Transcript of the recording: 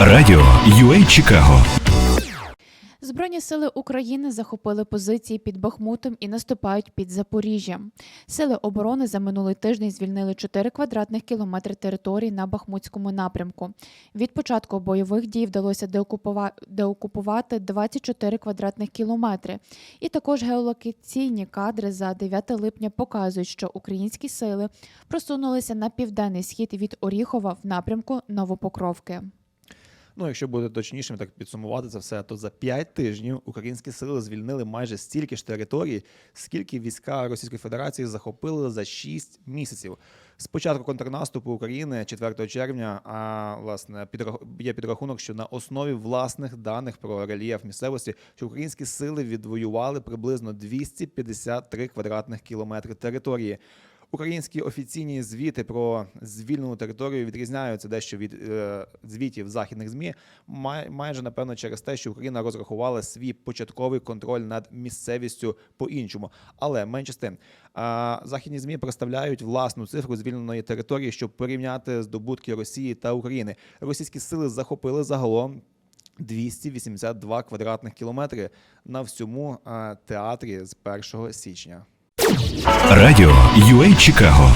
Радіо UA Чикаго Збройні сили України захопили позиції під Бахмутом і наступають під Запоріжжям. Сили оборони за минулий тиждень звільнили 4 квадратних кілометри території на Бахмутському напрямку. Від початку бойових дій вдалося деокупува- деокупувати 24 квадратних кілометри. І також геолокаційні кадри за 9 липня показують, що українські сили просунулися на південний схід від Оріхова в напрямку Новопокровки. Ну, якщо бути точнішим, так підсумувати це все, то за 5 тижнів українські сили звільнили майже стільки ж територій, скільки війська Російської Федерації захопили за 6 місяців. З початку контрнаступу України 4 червня, а власне підрах... є підрахунок, що на основі власних даних про рельєф місцевості, що українські сили відвоювали приблизно 253 квадратних кілометри території. Українські офіційні звіти про звільнену територію відрізняються дещо від е, звітів західних змі, май, майже напевно через те, що Україна розрахувала свій початковий контроль над місцевістю по-іншому. Але менше з тим, а, західні змі представляють власну цифру звільненої території, щоб порівняти здобутки Росії та України. Російські сили захопили загалом. 282 квадратних кілометри на всьому е, театрі з 1 січня. Радіо UA Чикаго